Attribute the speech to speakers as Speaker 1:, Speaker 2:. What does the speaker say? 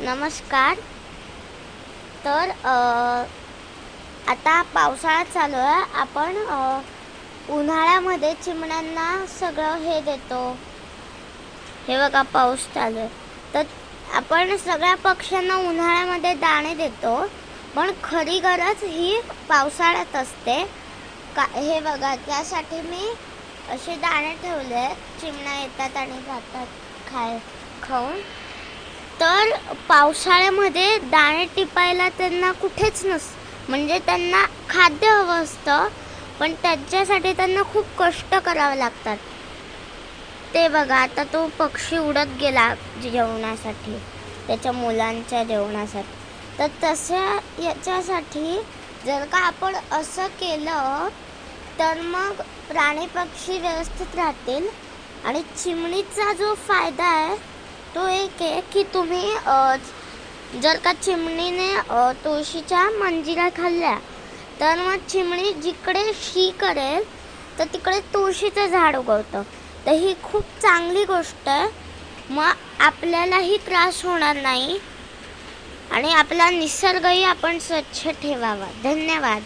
Speaker 1: नमस्कार. तर आता पावसाळा चालू आहे. आपण उन्हाळ्यामध्ये चिमण्यांना सगळं हे देतो. हे बघा पाऊस चालू आहे. तर आपण सगळ्या पक्ष्यांना उन्हाळ्यामध्ये दाणे देतो. पण खरी गरज ही पावसाळ्यात असते. का हे बघा त्यासाठी मी असे दाणे ठेवले चिमण्या येतात आणि जातात खाय खाऊन. तर पावसाळ्यामध्ये दाणे टिपायला त्यांना कुठेच नस म्हणजे त्यांना खाद्य हवं असतं पण त्याच्यासाठी त्यांना खूप कष्ट करावे लागतात. ते बघा आता तो पक्षी उडत गेला जेवणासाठी त्याच्या मुलांच्या जेवणासाठी. तर तशा याच्यासाठी जर का आपण असं केलं तर मग प्राणी पक्षी व्यवस्थित राहतील आणि चिमणीचा जो फायदा आहे तो एक आहे की तुम्ही जर का चिमणीने तुळशीच्या मंजिरा खाल्ल्या तर मग चिमणी जिकडे शी करेल तर तिकडे तुळशीचं झाड उगवतं. तर ही खूप चांगली गोष्ट आहे. मग आपल्यालाही त्रास होणार नाही आणि आपला निसर्गही आपण स्वच्छ ठेवावा. धन्यवाद.